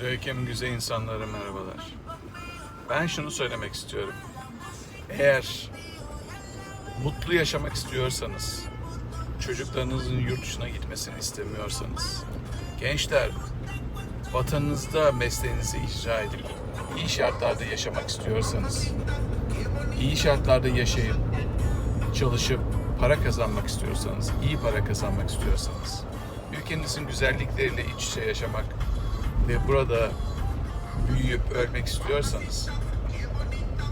Zöyküm güzel insanlara merhabalar. Ben şunu söylemek istiyorum. Eğer mutlu yaşamak istiyorsanız, çocuklarınızın yurt dışına gitmesini istemiyorsanız, gençler vatanınızda mesleğinizi icra edip iyi şartlarda yaşamak istiyorsanız, iyi şartlarda yaşayıp, çalışıp para kazanmak istiyorsanız, iyi para kazanmak istiyorsanız, ülkenizin güzellikleriyle iç içe yaşamak ve burada büyüyüp ölmek istiyorsanız,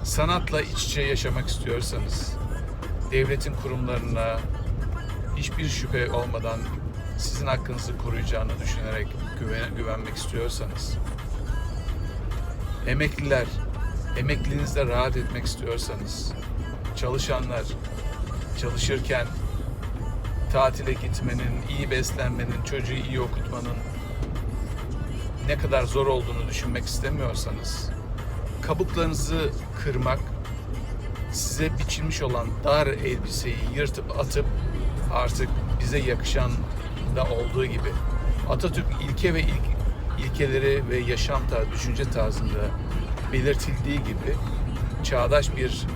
sanatla iç içe yaşamak istiyorsanız, devletin kurumlarına hiçbir şüphe olmadan sizin hakkınızı koruyacağını düşünerek güven, güvenmek istiyorsanız, emekliler, emekliliğinizde rahat etmek istiyorsanız, çalışanlar çalışırken tatile gitmenin, iyi beslenmenin, çocuğu iyi okutmanın ne kadar zor olduğunu düşünmek istemiyorsanız, kabuklarınızı kırmak, size biçilmiş olan dar elbiseyi yırtıp atıp artık bize yakışan da olduğu gibi Atatürk ilke ve ilk ilkeleri ve yaşam tarzı, düşünce tarzında belirtildiği gibi çağdaş bir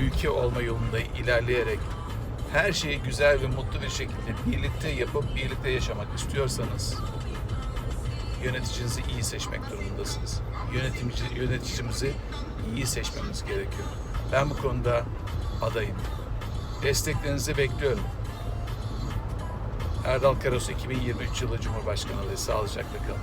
ülke olma yolunda ilerleyerek her şeyi güzel ve mutlu bir şekilde birlikte yapıp birlikte yaşamak istiyorsanız yöneticinizi iyi seçmek durumundasınız. Yönetici, yöneticimizi iyi seçmemiz gerekiyor. Ben bu konuda adayım. Desteklerinizi bekliyorum. Erdal Karasu 2023 yılı Cumhurbaşkanı adayı. Sağlıcakla kalın.